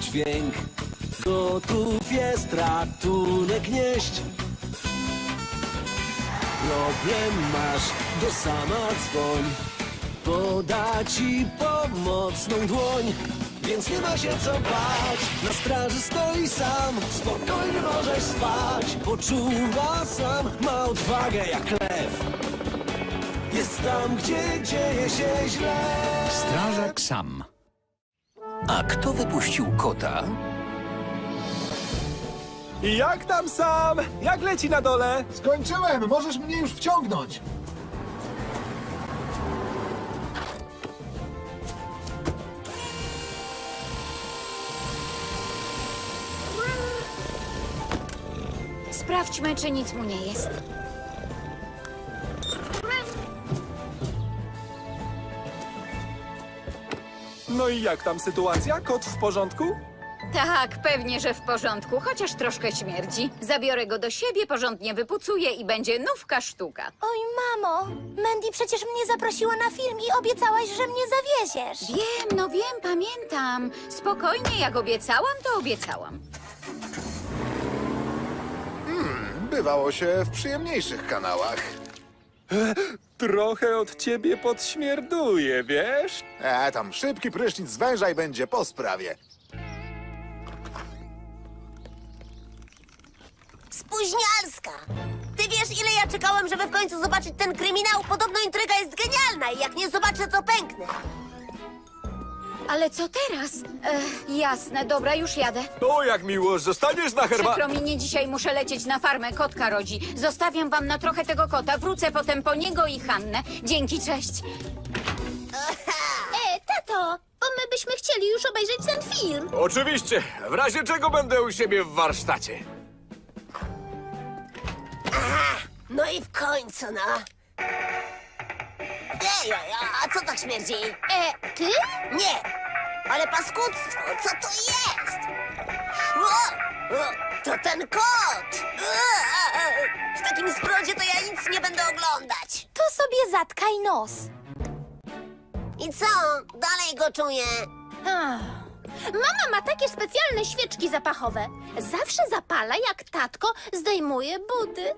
dźwięk. Gotów jest ratunek nieść. Problem masz, do sama dzwoń. Poda ci pomocną dłoń. Więc nie ma się co bać, na straży stoi sam Spokojnie możesz spać, poczuwa sam Ma odwagę jak lew Jest tam, gdzie dzieje się źle Strażak sam. A kto wypuścił kota? I jak tam sam? Jak leci na dole? Skończyłem, możesz mnie już wciągnąć. Sprawdźmy, czy nic mu nie jest. No i jak tam sytuacja? Kot w porządku? Tak, pewnie, że w porządku, chociaż troszkę śmierdzi. Zabiorę go do siebie, porządnie wypucuję i będzie nówka sztuka. Oj, mamo, Mandy przecież mnie zaprosiła na film i obiecałaś, że mnie zawieziesz. Wiem, no wiem, pamiętam. Spokojnie, jak obiecałam, to obiecałam. Bywało się w przyjemniejszych kanałach. Trochę od ciebie podśmierduje, wiesz? E, tam szybki prysznic z węża i będzie po sprawie. Spóźnialska! Ty wiesz, ile ja czekałem, żeby w końcu zobaczyć ten kryminał? Podobno intryga jest genialna i jak nie zobaczę, to pęknę. Ale co teraz? Ech, jasne, dobra, już jadę. O, jak miło, zostaniesz na Przykro mi, nie dzisiaj muszę lecieć na farmę, kotka rodzi. Zostawiam wam na trochę tego kota, wrócę potem po niego i Hannę. Dzięki, cześć. E, tato, bo my byśmy chcieli już obejrzeć ten film. Oczywiście, w razie czego będę u siebie w warsztacie. No i w końcu, no. Ej, a, a co tak śmierdzi? E, ty? Nie, ale paskudztwo, co to jest? O, o, to ten kot! W takim zbrodzie to ja nic nie będę oglądać. To sobie zatkaj nos. I co? Dalej go czuję. Ach. Mama ma takie specjalne świeczki zapachowe. Zawsze zapala, jak tatko zdejmuje buty.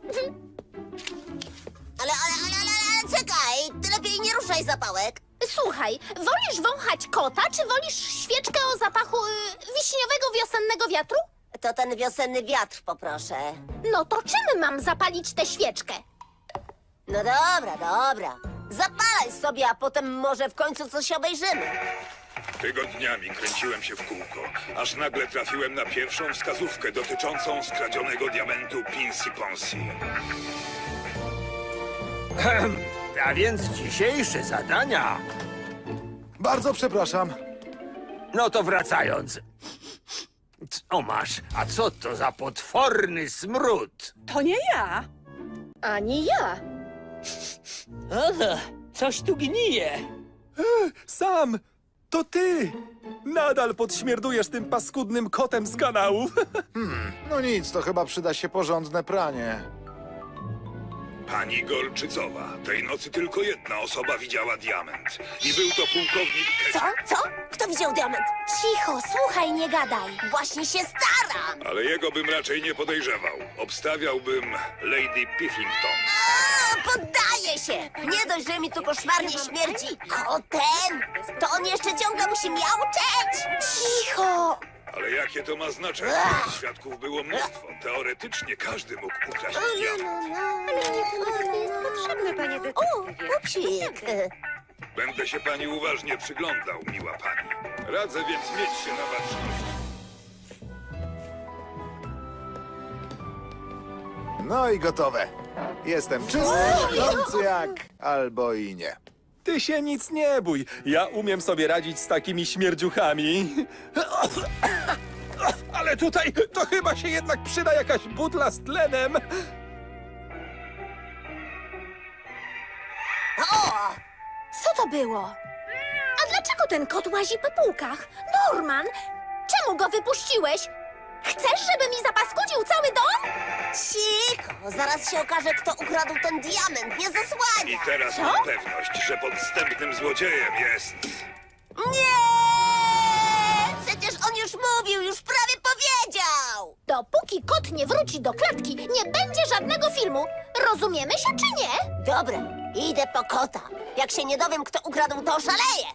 Ale, ale, ale, ale, ale czekaj, ty lepiej nie ruszaj zapałek. Słuchaj, wolisz wąchać kota, czy wolisz świeczkę o zapachu y, wiśniowego wiosennego wiatru? To ten wiosenny wiatr poproszę. No to czym mam zapalić tę świeczkę? No dobra, dobra. Zapalaj sobie, a potem może w końcu coś obejrzymy. Tygodniami kręciłem się w kółko, aż nagle trafiłem na pierwszą wskazówkę dotyczącą skradzionego diamentu Pinsi Ponsi. A więc dzisiejsze zadania. Bardzo przepraszam. No to wracając. Co masz? A co to za potworny smród? To nie ja. Ani ja. Coś tu gnije. Sam, to ty! Nadal podśmierdujesz tym paskudnym kotem z kanału. No nic, to chyba przyda się porządne pranie. Pani Golczycowa, tej nocy tylko jedna osoba widziała diament. I był to pułkownik Co? Co? Kto widział diament? Cicho, słuchaj, nie gadaj. Właśnie się staram! Ale jego bym raczej nie podejrzewał. Obstawiałbym Lady Piffington. A, poddaję się! Nie dość, że mi tu koszmarnie śmierdzi kotem, to on jeszcze ciągle musi miauczeć! Cicho. Ale jakie to ma znaczenie? Świadków było mnóstwo. Teoretycznie każdy mógł ukraść diament. Potrzebne, panie detektywie. O, upsik! Będę się pani uważnie przyglądał, miła pani. Radzę więc mieć się na baczności. No i gotowe. Jestem czysty, gorący jak albo i nie. Ty się nic nie bój. Ja umiem sobie radzić z takimi śmierdziuchami. Ale tutaj to chyba się jednak przyda jakaś butla z tlenem. Co to było? A dlaczego ten kot łazi po półkach? Norman, czemu go wypuściłeś? Chcesz, żeby mi zapaskudził? Cicho! Zaraz się okaże, kto ukradł ten diament. Nie I zasłania! teraz mam pewność, że podstępnym złodziejem jest... Nie! Przecież on już mówił, nie wróci do klatki, nie będzie żadnego filmu. Rozumiemy się czy nie? Dobra, idę po kota. Jak się nie dowiem, kto ukradł, to szaleję.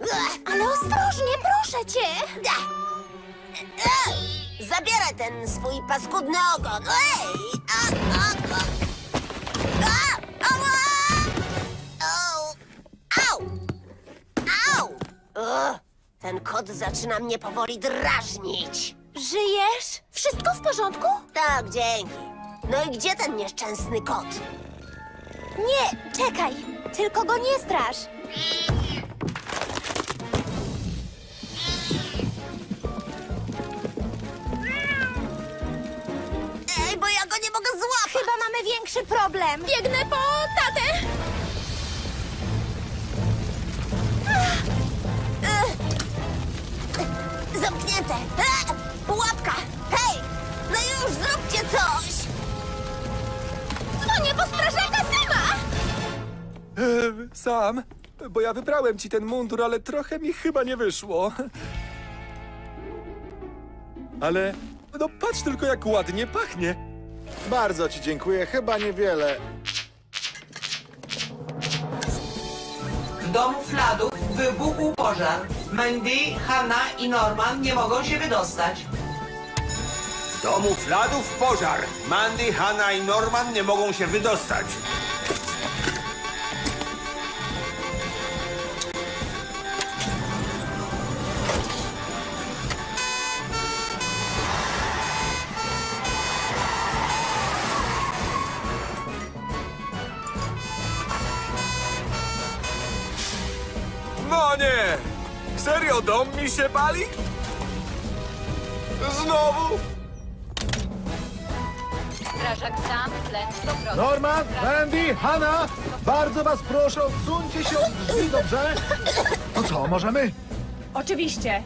Ech, Ale ostrożnie, proszę cię. ech, Zabieraj ten swój paskudny ogon. Ej! A, a, a. A, ała! Au! Au! Au! Ten kot zaczyna mnie powoli drażnić. Żyjesz? Wszystko w porządku? Tak, dzięki. No i gdzie ten nieszczęsny kot? Nie, czekaj. Tylko go nie straż. Biegnę po tatę. Zamknięte! E! Pułapka! Hej! No już, zróbcie coś! Dzwonię po strażaka sama. Sam, bo ja wybrałem ci ten mundur, ale trochę mi chyba nie wyszło. Ale, no patrz tylko jak ładnie pachnie. Bardzo ci dziękuję, chyba niewiele. W domu Fladów wybuchł pożar. Mandy, Hanna i Norman nie mogą się wydostać. W domu Fladów pożar. Mandy, Hanna i Norman nie mogą się wydostać. No nie! Serio, dom mi się pali? Znowu? Strażak sam, tlen 100%. Norman, Mandy, Hanna, bardzo was proszę, odsuńcie się od drzwi, dobrze? To co, możemy? Oczywiście.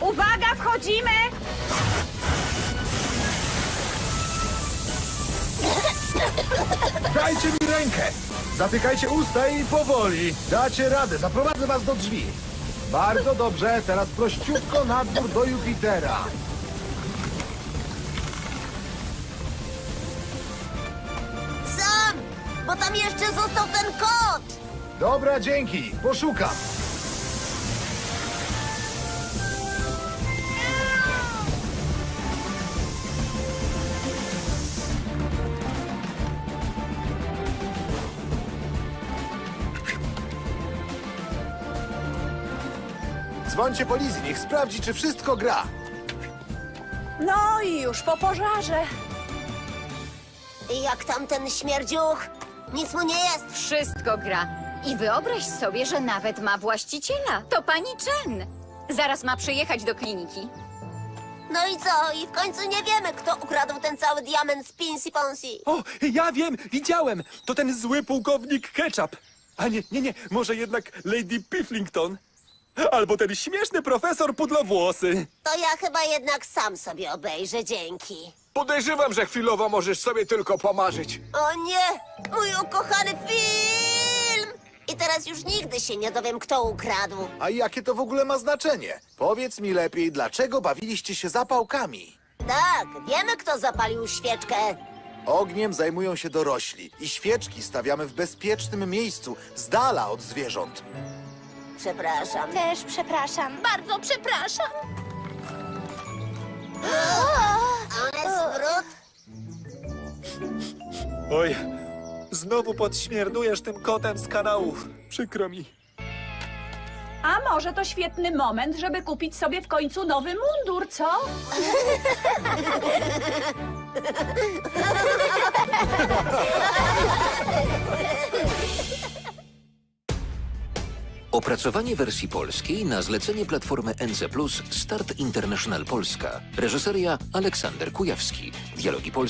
Uwaga, wchodzimy! Dajcie mi rękę! Zatykajcie usta i powoli. Dacie radę, zaprowadzę was do drzwi. Bardzo dobrze, teraz prościutko na dwór do Jupitera. Sam! Bo tam jeszcze został ten kot! Dobra, dzięki, poszukam. Dzwońcie policji, niech sprawdzi, czy wszystko gra. No i już po pożarze. I jak tam ten śmierdziuch? Nic mu nie jest. Wszystko gra. I wyobraź sobie, że nawet ma właściciela. To pani Chen. Zaraz ma przyjechać do kliniki. No i co? I w końcu nie wiemy, kto ukradł ten cały diament z Pinsy Ponsy. O, ja wiem, widziałem! To ten zły pułkownik Ketchup. A nie, nie, nie, może jednak Lady Pifflington? Albo ten śmieszny profesor Pudlowłosy. To ja chyba jednak sam sobie obejrzę, dzięki. Podejrzewam, że chwilowo możesz sobie tylko pomarzyć. O nie! Mój ukochany film! I teraz już nigdy się nie dowiem, kto ukradł. A jakie to w ogóle ma znaczenie? Powiedz mi lepiej, dlaczego bawiliście się zapałkami? Tak, wiemy, kto zapalił świeczkę. Ogniem zajmują się dorośli i świeczki stawiamy w bezpiecznym miejscu, z dala od zwierząt. Przepraszam. Też przepraszam. Bardzo przepraszam. Ale? Oj, znowu podśmierdujesz tym kotem z kanałów. Przykro mi. A może to świetny moment, żeby kupić sobie w końcu nowy mundur, co? Opracowanie wersji polskiej na zlecenie platformy NC Start International Polska. Reżyseria Aleksander Kujawski. Dialogi polskie.